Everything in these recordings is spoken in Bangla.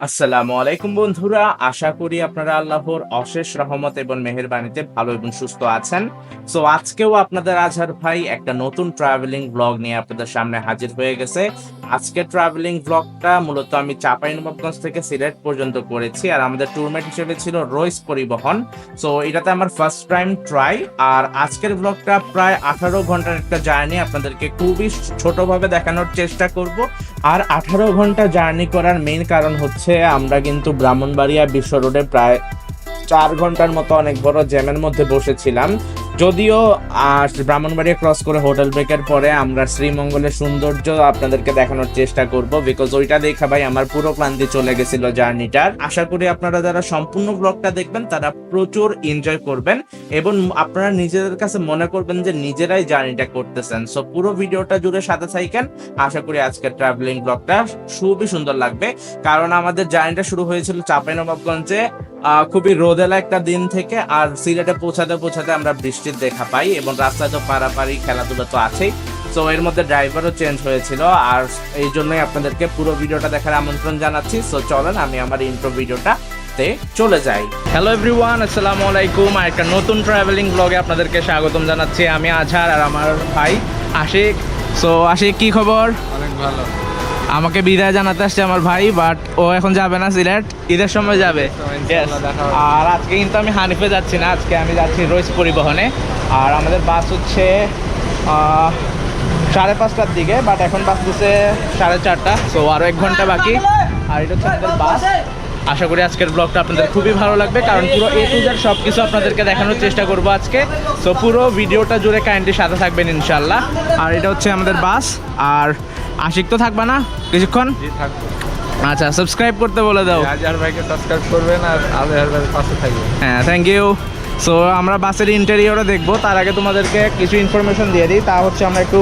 আসসালামু আলাইকুম বন্ধুরা, আশা করি আপনারা আল্লাহর অশেষ রহমত এবং মেহেরবানিতে ভালো এবং সুস্থ আছেন। সো আজকেও আপনাদের আজহার ভাই একটা নতুন ট্রাভেলিং ব্লগ নিয়ে আপনাদের সামনে হাজির হয়ে গেছে। আজকে ট্রাভেলিং ব্লগটা মূলত আমি চাঁপাইনবাবগঞ্জ থেকে সিলেট পর্যন্ত করেছি আর আমাদের ট্যুরমেট হিসেবে ছিল রইস পরিবহন। সো এটাতে আমার ফার্স্ট টাইম ট্রাই আর আজকের ব্লগটা প্রায় আঠারো ঘণ্টার একটা জার্নি আপনাদেরকে খুবই ছোটভাবে দেখানোর চেষ্টা করব। আর আঠারো ঘণ্টা জার্নি করার মেইন কারণ হচ্ছে আমরা কিন্তু ব্রাহ্মণবাড়িয়া বিশ্ব রোডে প্রায় চার ঘণ্টার মতো অনেক বড় জ্যামের মধ্যে বসেছিলাম। যদিও ব্রাহ্মণবাড়িয়া ক্রস করে হোটেল ব্রেকের পরে আমরা শ্রীমঙ্গলের সৌন্দর্য আপনাদেরকে দেখানোর চেষ্টা করব বিকজ ওইটা দেখা ভাই আমার পুরো ক্লান্তি চলে গেছিল জার্নিটার আশা করি আপনারা যারা সম্পূর্ণ ব্লগটা দেখবেন, তারা প্রচুর এনজয় করবেন এবং আপনারা নিজেদের কাছে মনে করবেন যে নিজেরাই জার্নিটা করতেছেন। সো পুরো ভিডিওটা জুড়ে সাথে থাকেন আশা করি আজকের ট্রাভেলিং ব্লগটা খুবই সুন্দর লাগবে। কারণ আমাদের জার্নিটা শুরু হয়েছিল চাঁপাইনবাবগঞ্জে খুবই রোদেলা একটা দিন থেকে আর সিলেটে পৌঁছাতে পৌঁছাতে আমরা বৃষ্টির দেখা পাই এবং রাস্তায় তো পারাপারি খেলাধুলা তো আছেই। তো এর মধ্যে ড্রাইভারও চেঞ্জ হয়েছিল আর এই জন্যই আপনাদেরকে পুরো ভিডিওটা দেখার আমন্ত্রণ জানাচ্ছি। সো চলেন আমি আমার ইন্ট্রো ভিডিওটা তে চলে যাই। হ্যালো এভরিওয়ান আসসালামু আলাইকুম। আর একটা নতুন ট্রাভেলিং ব্লগে আপনাদেরকে স্বাগতম জানাচ্ছি। আমি আজহার আর আমার ভাই আশিক। সো আশিক কি খবর? অনেক ভালো। আমাকে বিদায় জানাতে আসছে আমার ভাই বাট ও এখন যাবে না সিলেট। ঈদের সময় যাবে। আর আজকে কিন্তু আমি হানিফে যাচ্ছি না, আজকে আমি যাচ্ছি রোজ পরিবহনে। আর আমাদের বাস হচ্ছে সাড়ে পাঁচটার দিকে বাট এখন বাস দিচ্ছে সাড়ে চারটা সো আরও এক ঘণ্টা বাকি। আর এটা হচ্ছে আমাদের বাস। আশা করি আজকের ব্লগটা আপনাদের খুবই ভালো লাগবে, কারণ পুরো এ টু জেড সব কিছু আপনাদেরকে দেখানোর চেষ্টা করব আজকে। সো পুরো ভিডিওটা জুড়ে কাইন্ডলি সাথে থাকবেন ইনশাল্লাহ আর এটা হচ্ছে আমাদের বাস, আর আশিক তো থাকবে না? কিছুক্ষণ? আচ্ছা সাবস্ক্রাইব করতে বলে দাও। আজহার ভাইকে সাবস্ক্রাইব করবেন আর আজহার ভাইয়ের পাশে থাকবেন। হ্যাঁ থ্যাংক ইউ সো আমরা বাসের ইন্টেরিয়রও দেখব। তার আগে তোমাদেরকে কিছু ইনফরমেশন দিয়ে দিই। তা হচ্ছে আমরা একটু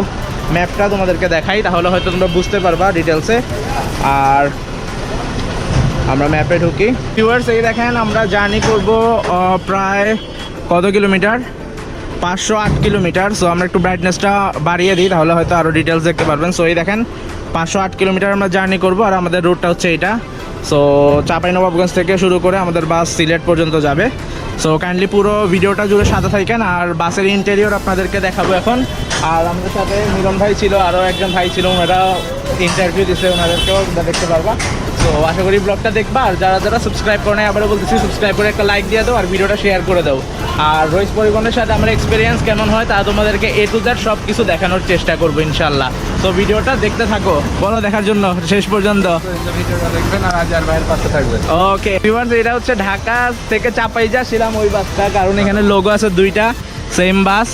ম্যাপটা তোমাদেরকে দেখাই। তাহলে হয়তো তোমরা বুঝতে পারবা ডিটেলসে আর আমরা ম্যাপে ঢুকি। ভিউয়ার্স এই দেখেন আমরা জার্নি করব প্রায় কত কিলোমিটার পাঁচশো আট কিলোমিটার সো আমরা একটু ব্রাইটনেসটা বাড়িয়ে দিই, তাহলে হয়তো আরও ডিটেলস দেখতে পারবেন। সো এই দেখেন, পাঁচশো আট কিলোমিটার আমরা জার্নি করব, আর আমাদের রুটটা হচ্ছে এইটা। সো চাঁপাইনবাবগঞ্জ থেকে শুরু করে আমাদের বাস সিলেট পর্যন্ত যাবে। সো কাইন্ডলি পুরো ভিডিওটা জুড়ে সাথে থাকেন, আর বাসের ইন্টেরিয়র আপনাদেরকে দেখাবো এখন। আর আমাদের সাথে মিলন ভাই ছিল আরও একজন ভাই ছিল, ওনারা ইন্টারভিউ দিচ্ছে ওনাদেরকেও দেখতে পারবা। তো আশা করি ব্লগটা দেখবা, আর যারা যারা সাবস্ক্রাইব করে নাই, আবারও বলতেছি সাবস্ক্রাইব করে একটা লাইক দিয়ে দাও আর ভিডিওটা শেয়ার করে দাও। আর রোহিত পরিবহনের সাথে আমার এক্সপিরিয়েন্স কেমন হয় তা তোমাদেরকে এ টু জেড সব কিছু দেখানোর চেষ্টা করব ইনশাল্লাহ তো ভিডিওটা দেখতে থাকো, বলো দেখার জন্য, শেষ পর্যন্ত। ওকে এটা হচ্ছে ঢাকা থেকে চাপাই যাচ্ছিলাম ওই বাসটা কারণ এখানে লোগো আছে দুইটা সেম বাস।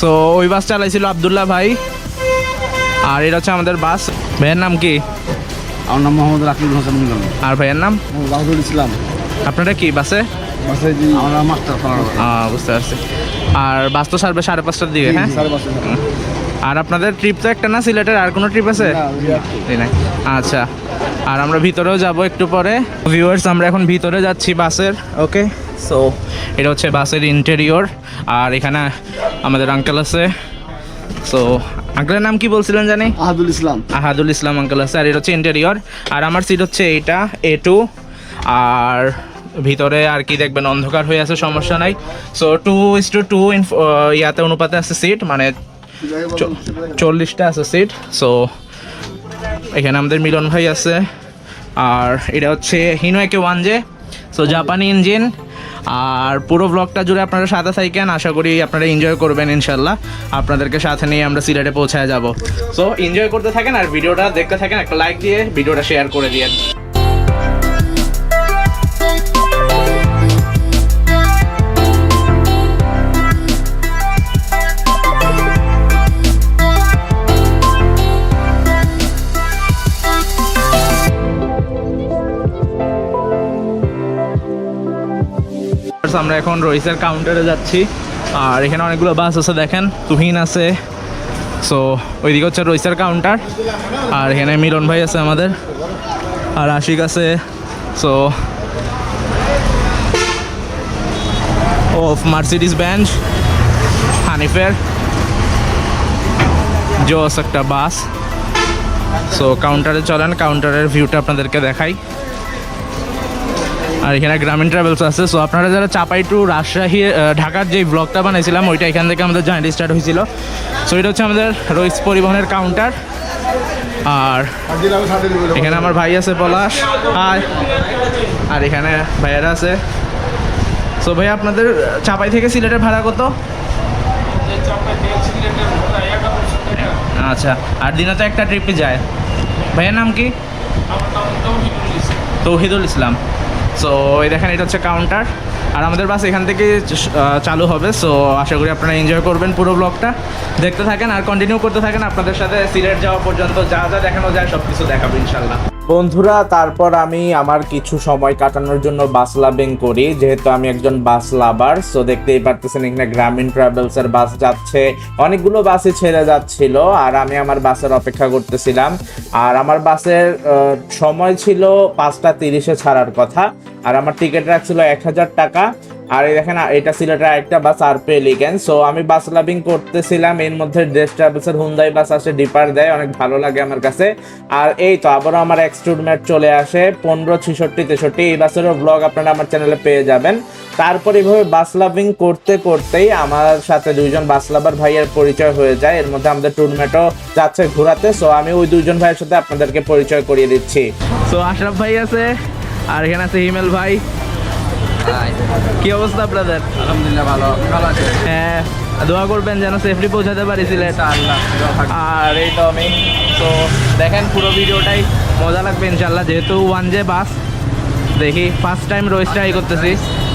সো ওই বাস চালাইছিল আবদুল্লাহ ভাই, আর এটা হচ্ছে আমাদের বাস। ভাইয়ের নাম কি? আমার নাম মোহাম্মদ রাকিব হোসেন মিলন আর ভাইয়ের নাম? বাহুদুল ইসলাম। আপনারা কি বাসে? আমরা মাস্টার বুঝতে পারছি। আর বাস তো সারবে সাড়ে পাঁচটার দিকে হ্যাঁ? আর আপনাদের ট্রিপ তো একটা না সিলেটের আর কোনো ট্রিপ আছে? নাই। আচ্ছা। আর আমরা ভিতরেও যাব একটু পরে। ভিউয়ার্স আমরা এখন ভিতরে যাচ্ছি বাসের ওকে সো এটা হচ্ছে বাসের ইন্টেরিয়র আর এখানে আমাদের আঙ্কেল আছে। সো আঙ্কেলের নাম কি বলছিলেন জানি? আহাদুল ইসলাম। আহাদুল ইসলাম আঙ্কেল আছে আর এটা হচ্ছে ইন্টেরিয়র আর আমার সিট হচ্ছে এইটা এ টু আর ভিতরে আর কি দেখবেন অন্ধকার হয়ে আছে সমস্যা নাই। So two is to two two অনুপাতে আছে সিট মানে চল্লিশটা আছে সিট সো এখানে আমাদের মিলন ভাই আছে। আর এটা হচ্ছে Hino A K one J so জাপানি ইঞ্জিন আর পুরো ব্লগটা জুড়ে আপনারা সাথে থাকেন, আশা করি আপনারা এনজয় করবেন ইনশাল্লাহ আপনাদেরকে সাথে নিয়ে আমরা সিলেটে পৌঁছায় যাব। সো এনজয় করতে থাকেন আর ভিডিওটা দেখতে থাকেন, একটা লাইক দিয়ে ভিডিওটা শেয়ার করে দিয়ে আমরা এখন রইসের কাউন্টারে যাচ্ছি। আর এখানে অনেকগুলো বাস আছে, দেখেন, তুহিন আছে। সো ওইদিকে হচ্ছে রইসের কাউন্টার আর এখানে মিলন ভাই আছে আমাদের। আর আশিক আছে। সো ও মার্সিডিস ব্যাঞ্চ হানিফের জোস একটা বাস সো কাউন্টারে চলেন কাউন্টারের ভিউটা আপনাদেরকে দেখাই। আর এখানে গ্রামীণ ট্রাভেলস আছে। সো আপনারা যারা চাপাই টু রাজশাহী ঢাকার যে ব্লগটা বানাইছিলাম ওইটা এখান থেকে আমাদের জার্নি স্টার্ট হয়েছিল। সো এটা হচ্ছে আমাদের রইস পরিবহনের কাউন্টার আর এখানে আমার ভাই আছে পলাশ। হাই আর এখানে ভাইয়ারা আছে। সো ভাই আপনাদের চাপাই থেকে সিলেটের ভাড়া কত? আচ্ছা আর দিনে তো একটা ট্রিপে যায়। ভাইয়ের নাম কি? তৌহিদুল ইসলাম। সো এই দেখেন, এটা হচ্ছে কাউন্টার আর আমাদের বাস এখান থেকে চালু হবে। সো আশা করি আপনারা এনজয় করবেন পুরো ব্লগটা দেখতে থাকেন আর কন্টিনিউ করতে থাকেন। আপনাদের সাথে সিলেট যাওয়া পর্যন্ত যা যা দেখানো যায় সব কিছু দেখাবো, ইনশাল্লাহ। বন্ধুরা, তারপর আমি আমার কিছু সময় কাটানোর জন্য বাস লাভিং করি। যেহেতু আমি একজন বাস লাভার সো দেখতেই পারতেছেন এখানে গ্রামীণ ট্রাভেলসের বাস যাচ্ছে। অনেকগুলো বাসে ছেড়ে যাচ্ছিল আর আমি আমার বাসের অপেক্ষা করতেছিলাম। আর আমার বাসের সময় ছিল পাঁচটা তিরিশে ছাড়ার কথা। আর আমার টিকিট রাখছিল এক হাজার টাকা। আর এই দেখেন এটা সিলেটের একটা বাস আর পে লিগেন সো আমি বাস লাভিং করতেছিলাম, এর মধ্যে ড্রেস ট্রাভেলসের হুন্দাই বাস আসে ডিপার দেয়, অনেক ভালো লাগে আমার কাছে। আর এই তো, আবারও আমার এক্সট্রুডমেট চলে আসে, পনেরো, ছিষট্টি, তেষট্টি, এই বাসেরও ব্লগ আপনারা আমার চ্যানেলে পেয়ে যাবেন। তারপর এইভাবে বাস লাভিং করতে করতেই আমার সাথে দুইজন বাস লাভার ভাইয়ের পরিচয় হয়ে যায়। এর মধ্যে আমাদের টুর্নামেন্টও যাচ্ছে ঘোরাতে। সো আমি ওই দুইজন ভাইয়ের সাথে আপনাদেরকে পরিচয় করিয়ে দিচ্ছি। সো আশরাফ ভাই আছে, আর এখানে আছে হিমেল ভাই। কি অবস্থা আপনাদের আলহামদুলিল্লাহ ভালো। ভালো আছে। হ্যাঁ দোয়া করবেন যেন সেফলি পৌঁছাতে পারি সিলেট। আল্লাহ আর এই তো আমি তো দেখেন পুরো ভিডিওটাই মজা লাগবে ইনশাল্লাহ যেহেতু ওয়ান জে বাস দেখি ফার্স্ট টাইম রোজ ট্রাই করতেছি।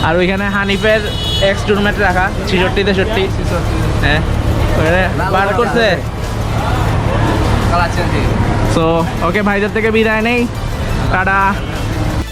আর ওইখানে হানিফের এক্স টুর্নামেন্ট রাখা ছিষট্টি তেষট্টি। হ্যাঁ বার করছে। সো ওকে ভাইদের থেকে বিদায় নেই। টাটা।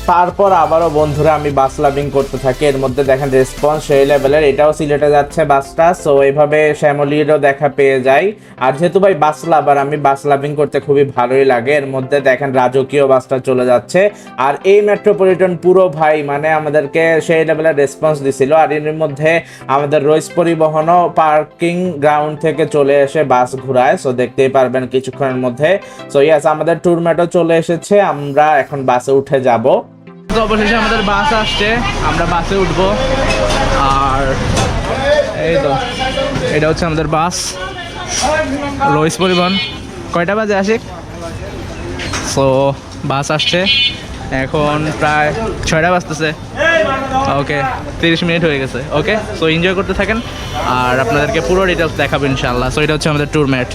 তারপর আবারও বন্ধুরা আমি বাস লাভিং করতে থাকি। এর মধ্যে দেখেন রেসপন্স সেই লেভেলের এটাও সিলেটে যাচ্ছে বাসটা সো এইভাবে শ্যামলিরও দেখা পেয়ে যাই আর যেহেতু ভাই বাস লাভার, আমি বাস লাভিং করতে খুবই ভালোই লাগে। এর মধ্যে দেখেন রাজকীয় বাসটা চলে যাচ্ছে। আর এই মেট্রোপলিটন পুরো ভাই মানে আমাদেরকে সেই লেভেলের রেসপন্স দিছিল। আর এর মধ্যে আমাদের রইস পরিবহনও পার্কিং গ্রাউন্ড থেকে চলে এসে বাস ঘুরায় সো দেখতেই পারবেন কিছুক্ষণের মধ্যে। সো ইয়াস আমাদের ট্যুরমেটও চলে এসেছে, আমরা এখন বাসে উঠে যাব। তো অবশেষে আমাদের বাস আসছে। আমরা বাসে উঠবো। আর এই তো, এটা হচ্ছে আমাদের বাস। রইস পরিবহন। কয়টা বাজে আসে সো বাস আসছে। এখন প্রায় ছয়টা বাজতেছে। ওকে তিরিশ মিনিট হয়ে গেছে। ওকে সো এনজয় করতে থাকেন। আর আপনাদেরকে পুরো ডিটেলস দেখাবো ইনশাল্লাহ সো এটা হচ্ছে আমাদের ট্যুরমেট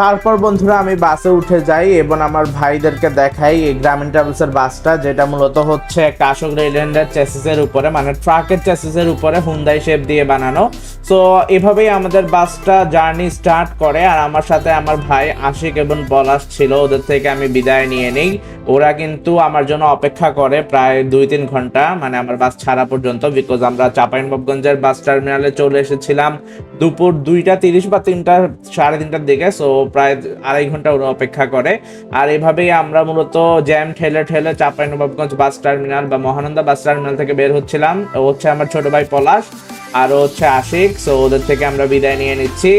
তারপর বন্ধুরা আমি বাসে উঠে যাই এবং আমার ভাইদেরকে দেখাই এই গ্রামীণ ট্রাভেলসের বাসটা, যেটা মূলত হচ্ছে একটা আশোক রেলেন্ডের চেসিসের উপরে মানে ট্রাকের চেসিসের উপরে হুন্দাই শেপ দিয়ে বানানো। সো এভাবেই আমাদের বাসটা জার্নি স্টার্ট করে আর আমার সাথে আমার ভাই আশিক এবং পলাশ ছিল, ওদের থেকে আমি বিদায় নিয়ে নিই। ওরা কিন্তু আমার জন্য অপেক্ষা করে প্রায় দুই তিন ঘণ্টা মানে আমার বাস ছাড়া পর্যন্ত বিকজ আমরা চাঁপাইনবাবগঞ্জের বাস টার্মিনালে চলে এসেছিলাম দুপুর দুইটা তিরিশ বা তিনটা, সাড়ে তিনটার দিকে। সো প্রায় আড়াই ঘণ্টা ওরা অপেক্ষা করে। আর এভাবেই আমরা মূলত জ্যাম, ঠেলে ঠেলে চাঁপাইনবাবগঞ্জ বাস টার্মিনাল বা মহানন্দা বাস টার্মিনাল থেকে বের হচ্ছিলাম। হচ্ছে আমার ছোট ভাই পলাশ, আর হচ্ছে আশিক। সো ওদের থেকে আমরা বিদায় নিয়ে নিচ্ছি।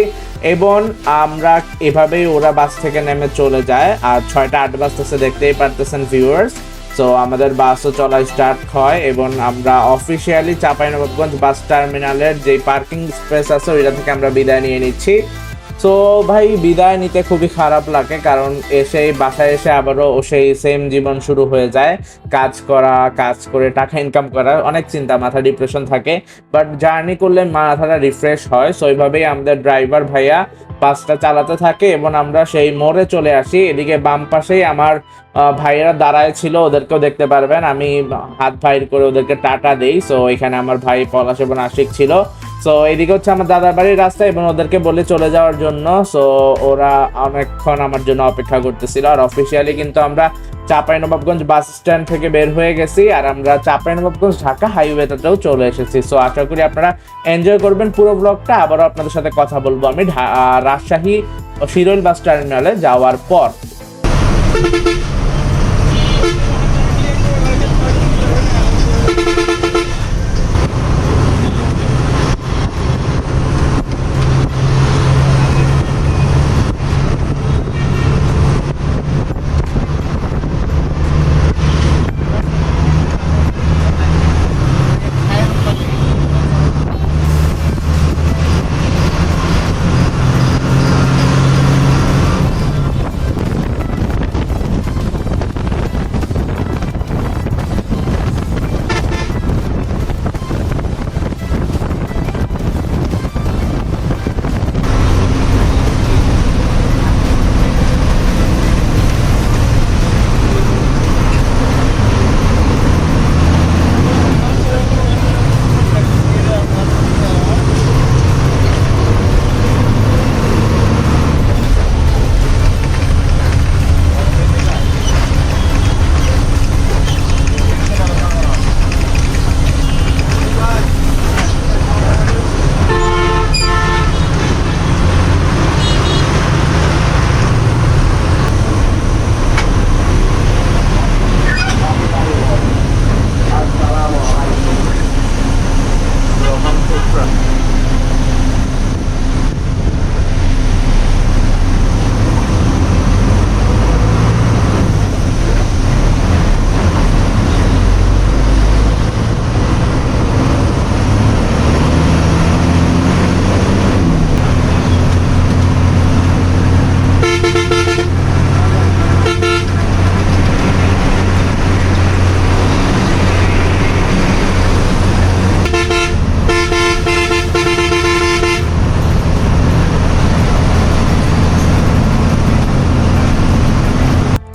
এবং আমরা এভাবেই ওরা বাস থেকে নেমে চলে যায়। আর ছয়টা, আট বাজতেছে, দেখতেই পারতেছেন ভিউয়ার্স সো আমাদের বাসও চলা স্টার্ট হয় এবং আমরা অফিসিয়ালি চাঁপাইনবাবগঞ্জ বাস টার্মিনালের যে পার্কিং স্পেস আছে, ওইটা থেকে আমরা বিদায় নিয়ে নিচ্ছি। সো ভাই, বিদায় নিতে খুবই খারাপ লাগে, কারণ এসে, বাসায় এসে আবারও সেই সেম জীবন শুরু হয়ে যায়। কাজ করা, কাজ করে, টাকা ইনকাম করা, অনেক চিন্তা, মাথা ডিপ্রেশন থাকে। বাট জার্নি করলে মাথাটা রিফ্রেশ হয়। সো এইভাবেই আমাদের ড্রাইভার ভাইয়া বাসটা চালাতে থাকে এবং আমরা সেই মোড়ে চলে আসি। এদিকে বাম পাশেই আমার ভাইয়েরা দাঁড়ায় ছিল, ওদেরকেও দেখতে পারবেন। আমি হাত ভাইর করে ওদেরকে টাটা দেই। সো এখানে আমার ভাই পলাশ এবং আশিক ছিল। সো এদিকে হচ্ছে আমার দাদার বাড়ির রাস্তা এবং ওদেরকে বলে চলে যাওয়ার জন্য। সো ওরা অনেকক্ষণ আমার জন্য অপেক্ষা করতেছিল। আর অফিসিয়ালি কিন্তু আমরা চাঁপাইনবাবগঞ্জ বাস স্ট্যান্ড থেকে বের হয়ে গেছি আর আমরা চাঁপাইনবাবগঞ্জ ঢাকা হাইওয়েতেও চলে এসেছি। সো আশা করি আপনারা এনজয় করবেন পুরো ব্লগটা আবারও আপনাদের সাথে কথা বলব আমি রাজশাহী শিরোল বাস টার্মিনালে যাওয়ার পর।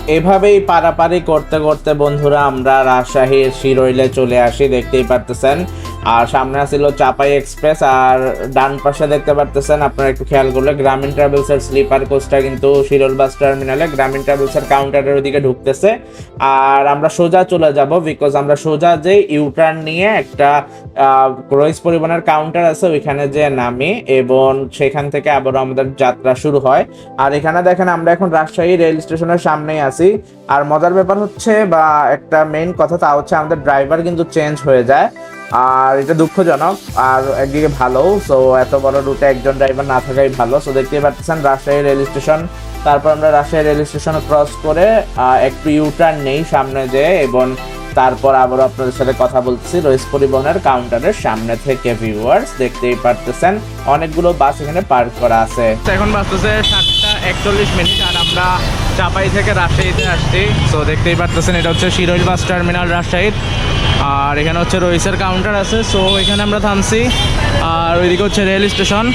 এভাবেই পারাপারি করতে করতে বন্ধুরা আমরা রাজশাহীর শিরইলে চলে আসি দেখতেই পারতেছেন। আর সামনে ছিল চাপাই এক্সপ্রেস, আর ডান পাশে দেখতে পারতেছেন আপনারা একটু খেয়াল করলে গ্রামীণ ট্রাভেলসের স্লিপার কোচটা কিন্তু শিরোল বাস টার্মিনালে গ্রামীণ ট্রাভেলসের কাউন্টারের ওদিকে ঢুকতেছে। আর আমরা সোজা চলে যাব বিকজ আমরা সোজা যে ইউটার্ন নিয়ে একটা রয়েস পরিবহনের কাউন্টার আছে, ওইখানে যে নামি এবং সেখান থেকে আবারও আমাদের যাত্রা শুরু হয়। আর এখানে দেখেন আমরা এখন রাজশাহী রেল স্টেশনের সামনেই আছি। আর মজার ব্যাপার হচ্ছে বা একটা মেইন কথা তা হচ্ছে আমাদের ড্রাইভার কিন্তু চেঞ্জ হয়ে যায়। আর এটা দুঃখজনক আর একদিকে ভালো সো এত বড় রুটে একজন ড্রাইভার না থাকাই ভালো। সো দেখতেই পাচ্ছেন, রাজশাহী রেল স্টেশন তারপর আমরা রাজশাহী রেল স্টেশন ক্রস করে একটু ইউটার্ন নেই সামনে যে এবং তারপর আবারও আপনাদের সাথে কথা বলছি রয়েস পরিবহনের কাউন্টারের সামনে থেকে ভিউয়ার্স দেখতেই পারতেছেন। অনেকগুলো বাস এখানে পার্ক করা আছে। এখন বাজতেছে সাতটা একচল্লিশ মিনিট আর আমরা চাপাই থেকে রাজশাহীতে আসছি। তো দেখতেই পারতেছেন, এটা হচ্ছে শিরোইল বাস টার্মিনাল রাজশাহীর আর এখানে হচ্ছে রইসের কাউন্টার আছে সো এখানে আমরা থামছি। আর ওইদিকে হচ্ছে রেল স্টেশন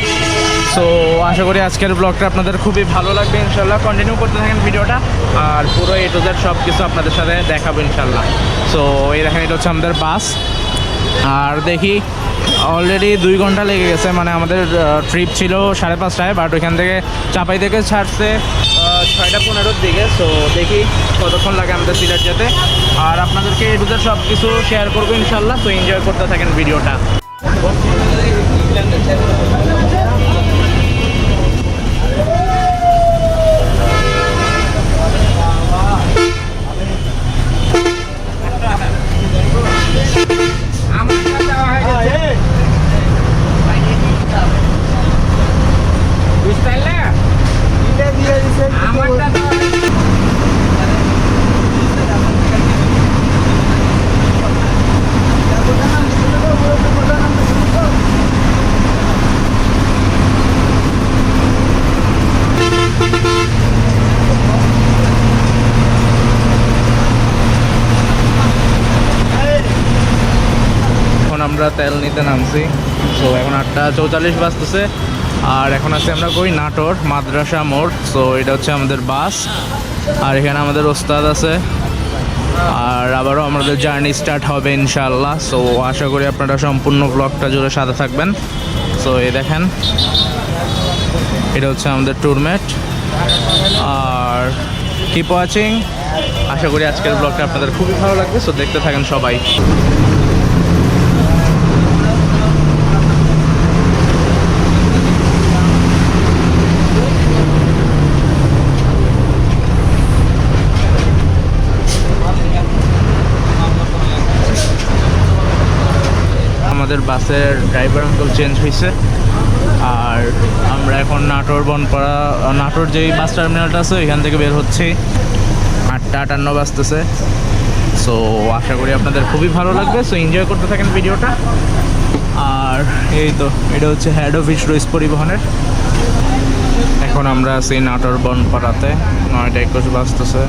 সো আশা করি আজকের ব্লগটা আপনাদের খুবই ভালো লাগবে, ইনশাল্লাহ। কন্টিনিউ করতে থাকেন ভিডিওটা, আর পুরো এ টু জেড সব কিছু আপনাদের সাথে দেখাবো, ইনশাল্লাহ। সো এই দেখেন, এটা হচ্ছে আমাদের বাস আর দেখি অলরেডি দুই ঘণ্টা লেগে গেছে মানে আমাদের ট্রিপ ছিল সাড়ে পাঁচটায় বাট ওইখান থেকে চাপাই থেকে ছাড়ছে ছয়টা পনেরোর দিকে সো দেখি কতক্ষণ লাগে আমাদের সিলেট যেতে। আর আপনাদেরকে এটুদের সব কিছু শেয়ার করব ইনশাল্লাহ তো এনজয় করতে থাকেন ভিডিওটা এখন আমরা তেল নিতে নামছি। সো এখন আটটা চৌচল্লিশ বাজতেছে। আর এখন আছে আমরা কই? নাটোর, মাদ্রাসা মোড়। সো এটা হচ্ছে আমাদের বাস। আর এখানে আমাদের ওস্তাদ আছে। আর আবারও আমাদের জার্নি স্টার্ট হবে ইনশাল্লাহ সো আশা করি আপনারা সম্পূর্ণ ব্লগটা জুড়ে সাথে থাকবেন। সো এই দেখেন। এটা হচ্ছে আমাদের ট্যুরমেট আর কিপ ওয়াচিং আশা করি আজকের ব্লগটা আপনাদের খুবই ভালো লাগবে। সো দেখতে থাকেন সবাই। আমাদের বাসের ড্রাইভার আঙ্কল চেঞ্জ হয়েছে। আর আমরা এখন নাটোর বনপাড়া নাটোর যেই বাস টার্মিনালটা আছে, ওইখান থেকে বের হচ্ছি। আটটা আটান্ন বাজতেছে। সো আশা করি আপনাদের খুবই ভালো লাগবে। সো এনজয় করতে থাকেন ভিডিওটা। আর এই তো, এটা হচ্ছে হেড অফিস রইস পরিবহনের। এখন আমরা আছি নাটোর বনপাড়াতে। নয়টা একুশ বাজতেছে।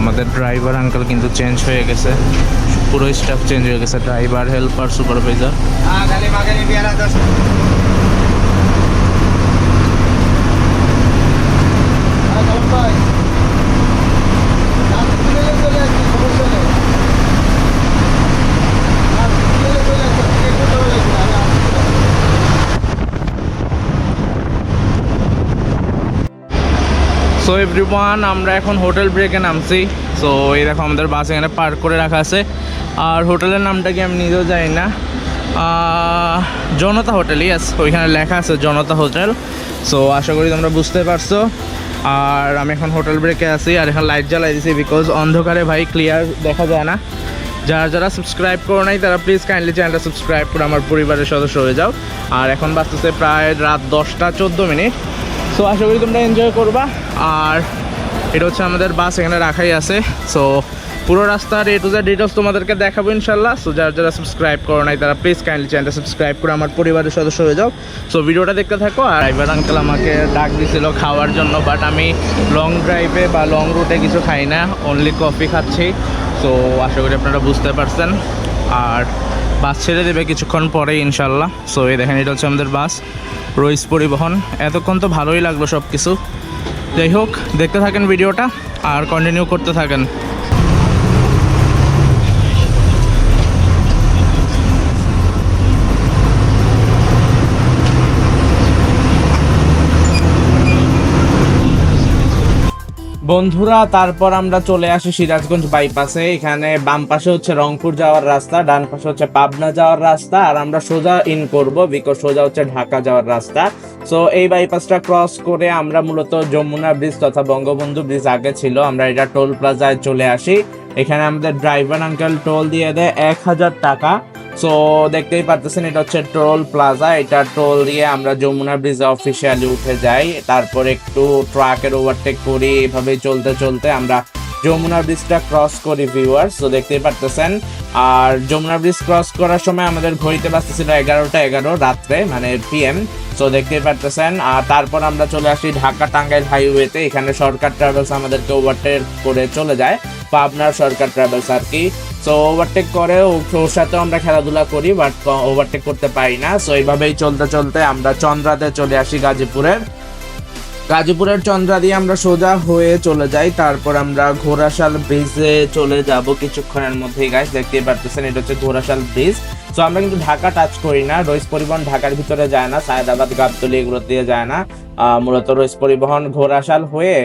আমাদের ড্রাইভার আঙ্কেল কিন্তু চেঞ্জ হয়ে গেছে। পুরো স্টাফ চেঞ্জ হয়ে গেছে driver helper supervisor so everyone আমরা এখন হোটেল ব্রেকে নামছি। সো এই দেখো আমাদের বাস এখানে পার্ক করে রাখা আছে। আর হোটেলের নামটা কি আমি নিজেও জানি না। জনতা হোটেল ইয়াস ওইখানে লেখা আছে জনতা হোটেল সো আশা করি তোমরা বুঝতে পারছ। আর আমি এখন হোটেল ব্রেকে আছি, আর এখন লাইট জ্বালাই দিছি বিকজ অন্ধকারে ভাই ক্লিয়ার দেখা যায় না। যারা যারা সাবস্ক্রাইব করো নাই, তারা প্লিজ কাইন্ডলি চ্যানেলটা সাবস্ক্রাইব করে আমার পরিবারের সদস্য হয়ে যাও। আর এখন বাঁচতেছে প্রায় রাত দশটা চোদ্দ মিনিট। সো আশা করি তোমরা এনজয় করবা। আর এটা হচ্ছে আমাদের বাস এখানে রাখাই আছে। সো পুরো রাস্তার এ টু জেড ডিটেলস তোমাদেরকে দেখাবো ইনশাল্লাহ। সো যারা যারা সাবস্ক্রাইব করো নাই, তারা প্লিজ কাইন্ডলি চ্যানেলটা সাবস্ক্রাইব করে আমার পরিবারের সদস্য হয়ে যাও। সো ভিডিওটা দেখতে থাকো। আর ড্রাইভার আঙ্কেল আমাকে ডাক দিছিল খাওয়ার জন্য বাট আমি লং ড্রাইভে বা লং রুটে কিছু খাই না অনলি কফি খাচ্ছি। সো আশা করি আপনারা বুঝতে পারছেন। আর বাস ছেড়ে দেবে কিছুক্ষণ পরে ইনশাল্লাহ। সো এই দেখেন, এটা হচ্ছে আমাদের বাস রইস পরিবহন। এতক্ষণ তো ভালোই লাগল সব কিছু যাই হোক, দেখতে থাকেন ভিডিওটা আর কন্টিনিউ করতে থাকেন। বন্ধুরা, তারপর আমরা চলে আসি সিরাজগঞ্জ বাইপাসে। এখানে বাম পাশে হচ্ছে রংপুর যাওয়ার রাস্তা, ডান পাশে হচ্ছে পাবনা যাওয়ার রাস্তা, আর আমরা সোজা ইন করব বিকজ সোজা হচ্ছে ঢাকা যাওয়ার রাস্তা। সো এই বাইপাসটা ক্রস করে আমরা মূলত যমুনা ব্রিজ তথা বঙ্গবন্ধু ব্রিজ আগে ছিল। আমরা এটা টোল প্লাজায় চলে আসি। এখানে আমাদের ড্রাইভার আঙ্কেল টোল দিয়ে দেয় এক হাজার টাকা। সো দেখতেই পারতেছেন, এটা হচ্ছে টোল প্লাজা এটা টোল দিয়ে আমরা যমুনা ব্রিজে অফিসিয়ালি উঠে যাই। তারপর একটু ট্রাকের ওভারটেক করি। এভাবে চলতে চলতে আমরা যমুনা ব্রিজটা ক্রস করি ভিউয়ার্স তো দেখতেই পারতেছেন। আর যমুনা ব্রিজ ক্রস করার সময় আমাদের ঘড়িতে বাজতেছিল এগারোটা এগারো রাত্রে মানে পিএম তো দেখতেই পারতেছেন। আর তারপর আমরা চলে আসি ঢাকা টাঙ্গাইল হাইওয়েতে এখানে সরকার ট্রাভেলস আমাদেরকে ওভারটেক করে চলে যায় পাবনার সরকার ট্রাভেলস আর কি। সো ওভারটেক করে ওর সাথেও আমরা খেলাধুলা করি বাট ওভারটেক করতে পারি না। সো এইভাবেই চলতে চলতে আমরা চন্দ্রাতে চলে আসি গাজীপুরের। গাজীপুরের চন্দ্রা দিয়ে আমরা সোজা হয়ে চলে যাই, তারপর আমরা ঘোড়াশাল ব্রিজে চলে যাব কিছুক্ষণের মধ্যেই গাছ দেখতে পারতেছেন, এটা হচ্ছে ঘোড়াশাল ব্রিজ তো আমরা কিন্তু ঢাকা টাচ করি না। রইস পরিবহন ঢাকার ভিতরে যায় না। সায়দাবাদ, গাবতলি এগুলো দিয়ে যায় না। মূলত রইস পরিবহন ঘোড়াশাল হয়ে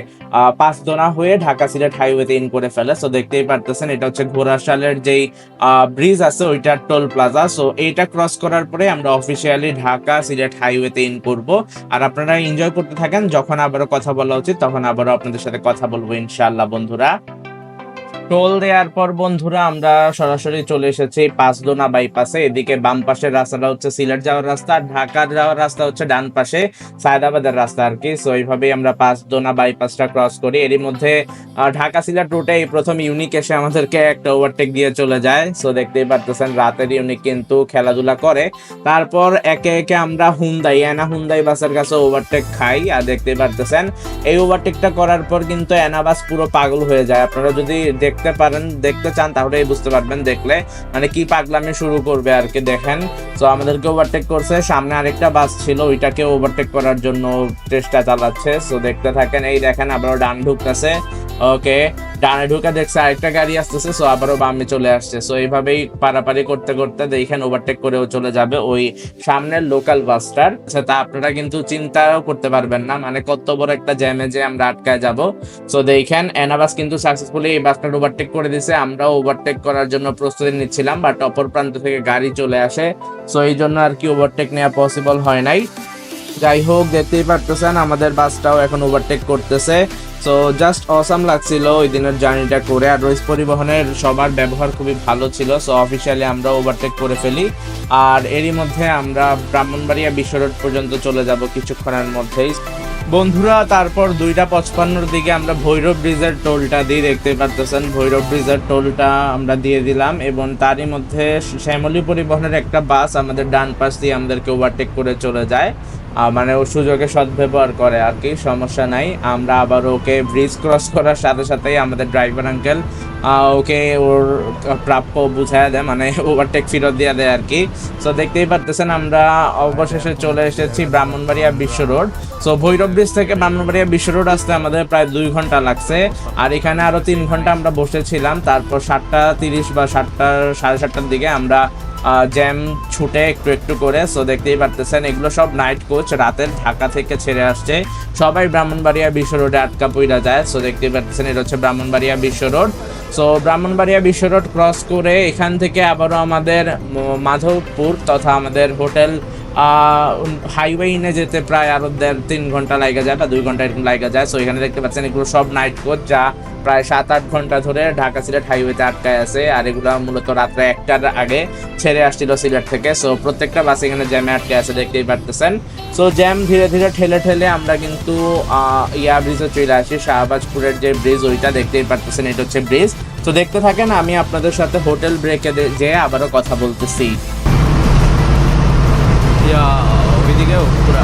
পাঁচদোনা হয়ে ঢাকা সিলেট হাইওয়েতে ইন করে ফেলে। সো দেখতেই পারতেছেন, এটা হচ্ছে ঘোড়াশালের যেই ব্রিজ আছে ওইটার টোল প্লাজা সো এইটা ক্রস করার পরে আমরা অফিসিয়ালি ঢাকা সিলেট হাইওয়েতে ইন করব। আর আপনারা এনজয় করতে থাকেন। যখন আবারও কথা বলা উচিত, তখন আবারও আপনাদের সাথে কথা বলব ইনশাআল্লাহ, বন্ধুরা। টোল দেওয়ার পর বন্ধুরা আমরা সরাসরি চলে এসেছি পাঁচদোনা বাইপাসে। এদিকে বাম পাশের রাস্তাটা হচ্ছে সিলেট যাওয়ার রাস্তা, ঢাকার যাওয়ার রাস্তা হচ্ছে ডান পাশে সায়দাবাদের রাস্তা আর কি। সো এইভাবেই আমরা পাঁচদোনা বাইপাসটা ক্রস করি। এরই মধ্যে ঢাকা সিলেট রুটে এই প্রথম ইউনিক এসে আমাদেরকে একটা ওভারটেক দিয়ে চলে যায়। সো দেখতেই পারতেছেন রাতের ইউনিক কিন্তু খেলাধুলা করে। তারপর একে একে আমরা হুন্দাই এনা হুন্দাই বাসের কাছে ওভারটেক খাই। আর দেখতেই পারতেছেন, এই ওভারটেকটা করার পর কিন্তু এনাবাস পুরো পাগল হয়ে যায়। আপনারা যদি দেখতে পারেন, দেখতে চান, তাহলেই বুঝতে পারবেন দেখলে। মানে কি পাগলামি শুরু করবে আর কি দেখেন। তো আমাদেরকে ওভারটেক করছে। সামনে আরেকটা বাস ছিল, ওইটাকে ওভারটেক করার জন্য চেষ্টা চালাচ্ছে। সো দেখতে থাকেন, এই দেখেন, আবারও ডান ঢুকতেছে। ওকে ডানে ঢুকে দেখছে আরেকটা গাড়ি আসতেছে সো আবারও বামে চলে আসছে। সো এইভাবেই পারাপারি করতে করতে দেখেন ওভারটেক করেও চলে যাবে ওই সামনের লোকাল বাসটার তা আপনারা কিন্তু চিন্তাও করতে পারবেন না। মানে কত বড় একটা জ্যামে যে আমরা আটকায় যাব। সো দেখেন এনাবাস কিন্তু সাকসেসফুলি এই বাসটা ওভারটেক করে দিছে। আমরাও ওভারটেক করার জন্য প্রস্তুতি নিচ্ছিলাম বাট অপর প্রান্ত থেকে গাড়ি চলে আসে। সো এই জন্য আর কি ওভারটেক নেওয়া পসিবল হয় নাই। যাই হোক, দেখতেই পারতেছেন, আমাদের বাসটাও এখন ওভারটেক করতেছে। সো জাস্ট অসাম লাগছিল ওই দিনের জার্নিটা করে। আর রইস পরিবহনের সবার ব্যবহার খুবই ভালো ছিল সো অফিসিয়ালি আমরা ওভারটেক করে ফেলি। আর এরই মধ্যে আমরা ব্রাহ্মণবাড়িয়া বিশ্ব রোড পর্যন্ত চলে যাব কিছুক্ষণের মধ্যেই। বন্ধুরা, তারপর দুইটা পঁচপান্নর দিকে আমরা ভৈরব ব্রিজের টোলটা দিয়ে দেখতে পারতেছেন। ভৈরব ব্রিজের টোলটা আমরা দিয়ে দিলাম এবং তারই মধ্যে শ্যামলী পরিবহনের একটা বাস আমাদের ডান পাশ দিয়ে আমাদেরকে ওভারটেক করে চলে যায়। মানে ও সুযোগে সদ্ব্যবহার করে আর কি, সমস্যা নাই। আমরা আবার ওকে ব্রিজ ক্রস করার সাথে সাথেই আমাদের ড্রাইভার আঙ্কেল ওকে ওর প্রাপ্য বুঝায় দেয় মানে ওভারটেক ফেরত দিয়ে দেয় আর কি। সো দেখতেই পারতেছেন আমরা অবশেষে চলে এসেছি ব্রাহ্মণবাড়িয়া বিশ্ব রোড। সো ভৈরব ব্রিজ থেকে ব্রাহ্মণবাড়িয়া বিশ্ব রোড আসতে আমাদের প্রায় দুই ঘণ্টা লাগছে। আর এখানে আরও তিন ঘণ্টা আমরা বসেছিলাম। তারপর সাতটা তিরিশ বা সাতটা, সাড়ে সাতটার দিকে আমরা জ্যাম ছুটে একটু একটু করে সো দেখতেই পারতেছেন, এগুলো সব নাইট কোচ রাতের ঢাকা থেকে ছেড়ে আসছে। সবাই ব্রাহ্মণবাড়িয়া বিশ্ব রোডে আটকা পইরা যায় সো দেখতেই পারতেছেন, এটা হচ্ছে ব্রাহ্মণবাড়িয়া বিশ্ব রোড। সো ব্রাহ্মণবাড়িয়া বিশ্ব রোড ক্রস করে এখান থেকে আবারও আমাদের মাধবপুর তথা আমাদের হোটেল হাইওয়ে ইনে যেতে প্রায় আরও দেড় তিন ঘণ্টা লাগে যায় বা দুই ঘণ্টা এরকম লাগে যায়। সো এখানে দেখতে পাচ্ছেন, এগুলো সব নাইট কোচ যা প্রায় সাত আট ঘণ্টা ধরে ঢাকা সিলেট হাইওয়েতে আটকায় আছে। আর এগুলো মূলত রাত্রে একটার আগে ছেড়ে আসছিল সিলেট থেকে। সো প্রত্যেকটা বাস এখানে জ্যামে আটকে আছে, দেখতেই পারতেছেন। সো জ্যাম ধীরে ধীরে ঠেলে ঠেলে আমরা কিন্তু ইয়া ব্রিজে চলে আসি। শাহবাজপুরের যে ব্রিজ ওইটা দেখতেই পারতেছেন, এটা হচ্ছে ব্রিজ তো দেখতে থাকেন, আমি আপনাদের সাথে হোটেল ব্রেকে যেয়ে আবারও কথা বলতেছি। ওইদিকে পুরা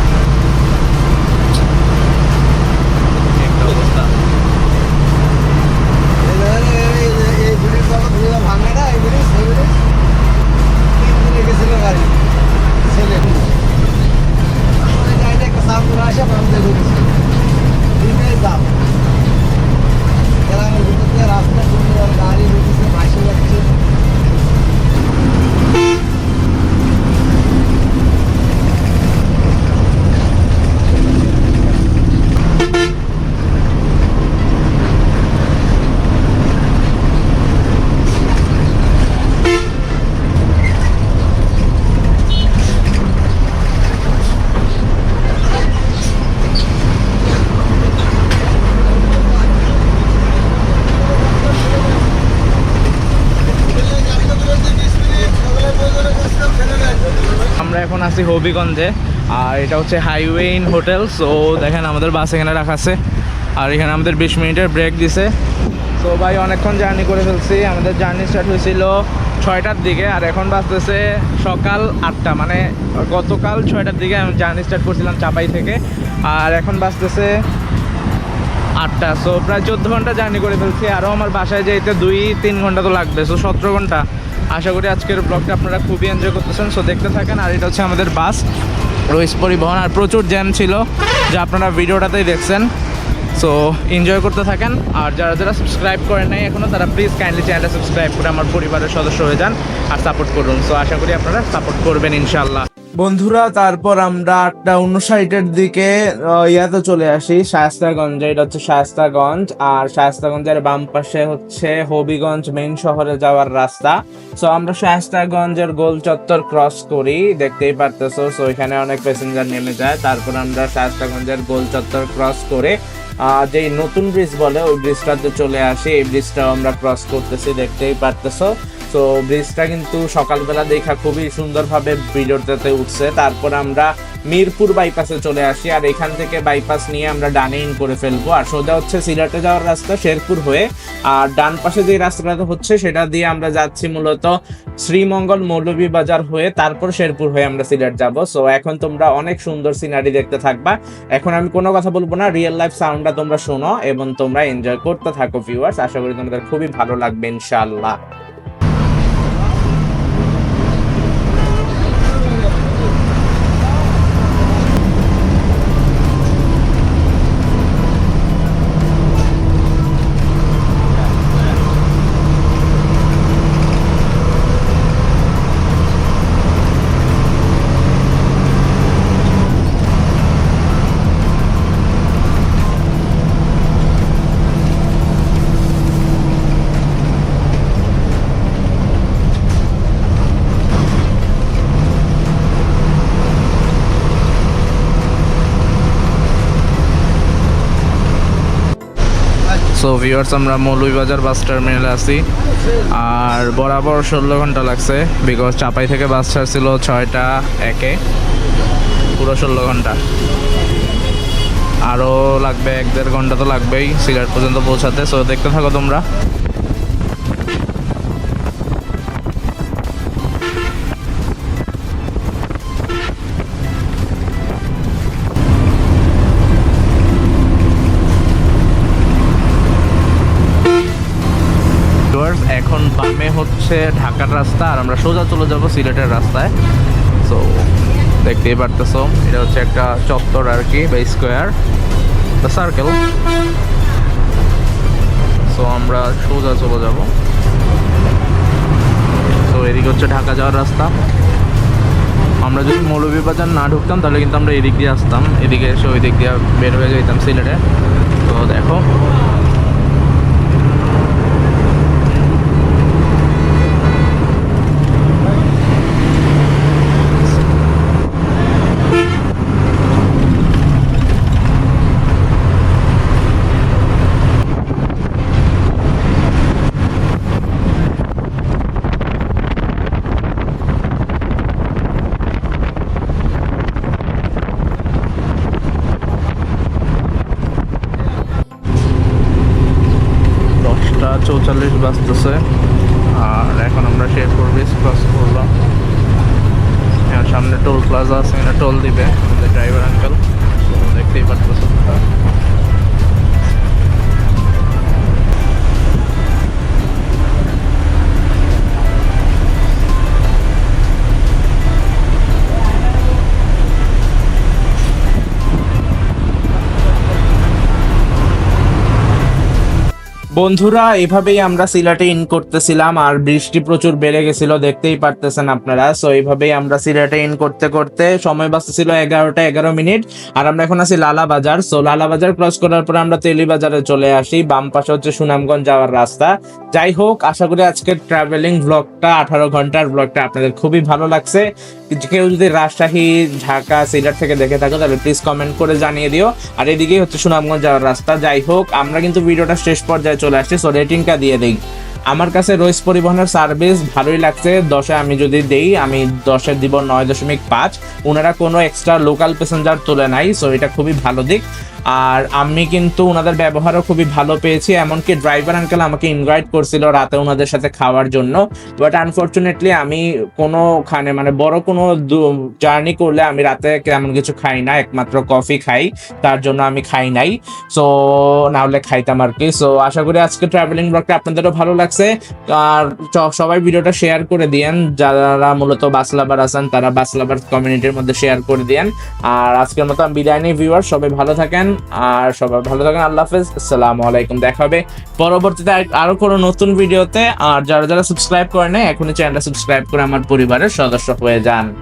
একটা অবস্থা এই ব্রিজ ভাঙে না এই ব্রিজ এই ব্রিজ আমরা এখন আছি হবিগঞ্জে, আর এটা হচ্ছে হাইওয়ে ইন হোটেল সো দেখেন আমাদের বাস এখানে রাখা আছে, আর এখানে আমাদের বিশ মিনিটের ব্রেক দিছে। তো ভাই, অনেকক্ষণ জার্নি করে ফেলছি। আমাদের জার্নি স্টার্ট হয়েছিল ছয়টার দিকে, আর এখন বাজতেছে সকাল আটটা। মানে গতকাল ছয়টার দিকে আমি জার্নি স্টার্ট করছিলাম চাপাই থেকে, আর এখন বাজতেছে আটটা। সো প্রায় চোদ্দ ঘণ্টা জার্নি করে ফেলছি। আরও আমার বাসায় যেতে দুই, তিন ঘণ্টা তো লাগবে সো সতেরো ঘণ্টা। আশা করি আজকের ব্লগটা আপনারা খুবই এনজয় করতেছেন। সো দেখতে থাকেন, আর এটা হচ্ছে আমাদের বাস, রইস পরিবহন, আর প্রচুর জ্যাম ছিল, যা আপনারা ভিডিওটাতেই দেখছেন। সো এনজয় করতে থাকেন, আর যারা যারা সাবস্ক্রাইব করেন নাই এখনও তারা প্লিজ কাইন্ডলি চ্যানেলটা সাবস্ক্রাইব করে আমার পরিবারের সদস্য হয়ে যান, আর সাপোর্ট করুন। সো আশা করি আপনারা সাপোর্ট করবেন ইনশাল্লাহ বন্ধুরা, তারপর আমরা আটটা উনষাটের দিকে ইয়াতে চলে আসি, শায়স্তাগঞ্জে। এটা হচ্ছে শায়স্তাগঞ্জ, আর শায়স্তাগঞ্জের বাম পাশে হচ্ছে হবিগঞ্জ মেইন শহরে যাওয়ার রাস্তা। সো আমরা শায়স্তাগঞ্জের গোল চত্বর ক্রস করি, দেখতেই পারতেছো। সো এখানে অনেক প্যাসেঞ্জার নেমে যায়। তারপর আমরা শায়স্তাগঞ্জের গোল চত্বর ক্রস করে যেই নতুন ব্রিজ বলে, ওই ব্রিজটাতে চলে আসি। এই ব্রিজটাও আমরা ক্রস করতেছি, দেখতেই পারতেছো। তো ব্রিজটা কিন্তু সকালবেলা দেখা খুবই সুন্দরভাবে ভিডিওটাতে উঠছে। তারপর আমরা মিরপুর বাইপাসে চলে আসি আর এখান থেকে বাইপাস নিয়ে আমরা ডানে ইন করে ফেলব। আর সোজা হচ্ছে সিলেটে যাওয়ার রাস্তা, শেরপুর হয়ে। আর ডান পাশে যে রাস্তাটা হচ্ছে, সেটা দিয়ে আমরা যাচ্ছি মূলত শ্রীমঙ্গল মৌলভী বাজার হয়ে, তারপর শেরপুর হয়ে আমরা সিলেট যাব। সো এখন তোমরা অনেক সুন্দর সিনারি দেখতে থাকবা। এখন আমি কোনো কথা বলব না রিয়েল লাইফ সাউন্ডটা তোমরা শোনো এবং তোমরা এনজয় করতে থাকো ভিউয়ার্স আশা করি তোমাদের খুবই ভালো লাগবে, ইনশাআল্লাহ। সো ভিউয়ার্স আমরা মৌলভীবাজার বাস টার্মিনালে আছি। আর বরাবর ষোলো ঘণ্টা লাগছে বিকজ চাপাই থেকে বাস ছাড়ছিল ছয়টা একে। পুরো ষোলো ঘণ্টা। আরও লাগবে, এক দেড় ঘণ্টা তো লাগবেই, সিলেট পর্যন্ত পৌঁছাতে। সো দেখতে থাকো তোমরা। এখন বামে হচ্ছে ঢাকার রাস্তা আর আমরা সোজা চলে যাব সিলেটের রাস্তায়। সো দেখতেই পারতেছো, এটা হচ্ছে একটা চত্বর আর কি, বা স্কোয়ার দ্য সার্কেল সো আমরা সোজা চলে যাব। সো এদিকে হচ্ছে ঢাকা যাওয়ার রাস্তা। আমরা যদি মৌলভীবাজার না ঢুকতাম, তাহলে কিন্তু আমরা এদিক দিয়ে আসতাম। এদিকে এসে ওই দিক দিয়ে বের হয়ে যেতাম সিলেটে। তো দেখো দশটা বাজতেছে আর এখন আমরা শেরপুর ব্রিজ ক্রস করলাম। এখন সামনে টোল প্লাজা আছে এখানে টোল দিবে, আমাদের ড্রাইভার আঙ্কেল দেখতেই পারতেছো বন্ধুরা, এভাবেই আমরা সিলেটে ইন করতেছিলাম আর বৃষ্টি প্রচুর বেড়ে গেছিল, দেখতেই পারতেছেন আপনারা। সো এইভাবেই আমরা সিলেটে ইন করতে করতে সময় বাঁচতেছিল এগারোটা এগারো মিনিট আর আমরা এখন আছি লালা বাজার সো লালা বাজার ক্রস করার পর আমরা তেলি বাজারে চলে আসি, বাম পাশে হচ্ছে সুনামগঞ্জ যাওয়ার রাস্তা। যাই হোক, আশা করি আজকের ট্রাভেলিং ব্লগটা আঠারো ঘণ্টার ব্লগটা আপনাদের খুবই ভালো লাগছে। কেউ যদি রাজশাহী, ঢাকা, সিলেট থেকে দেখে থাকো, তাহলে প্লিজ কমেন্ট করে জানিয়ে দিও। আর এদিকেই হচ্ছে সুনামগঞ্জ যাওয়ার রাস্তা। যাই হোক, আমরা কিন্তু ভিডিওটা শেষ পর্যায়ে চলে চলে আসছি সো রেটিংটা দিয়ে দিই। আমার কাছে রয়েস পরিবহনের সার্ভিস ভালোই লাগছে, দশে আমি যদি দেই, আমি দশে দিব নয় দশমিক পাঁচ। ওনারা কোনো এক্সট্রা লোকাল প্যাসেঞ্জার তুলে নাই সো এটা খুবই ভালো দিক। আর আমি কিন্তু ওনাদের ব্যবহারও খুবই ভালো পেয়েছি, এমনকি ড্রাইভার আঙ্কেল আমাকে ইনভাইট করছিল রাতে ওনাদের সাথে খাওয়ার জন্য। বাট আনফর্চুনেটলি আমি কোনো কোনোখানে মানে বড় কোনো জার্নি করলে আমি রাতে তেমন কিছু খাই না, একমাত্র কফি খাই, তার জন্য আমি খাই নাই। সো না হলে খাইতাম আর কি। সো আশা করি আজকে ট্রাভেলিং ব্লগটা আপনাদেরও ভালো লাগছে। আর সবাই ভিডিওটা শেয়ার করে দিয়েন, যারা মূলত বাস লাভার আছেন, তারা বাস লাভার কমিউনিটির মধ্যে শেয়ার করে দিয়েন। আর আজকের মতো আমি বিদায় নিই ভিউয়ার সবাই ভালো থাকেন। আর সবাই ভালো থাকেন, আল্লাহ হাফেজ, আসসালামু আলাইকুম, দেখা হবে পরবর্তীতে আর- কোনো নতুন ভিডিওতে। আর যারা যারা সাবস্ক্রাইব করে নেয় এখনই চ্যানেলটা সাবস্ক্রাইব করে আমার পরিবারের সদস্য হয়ে যান।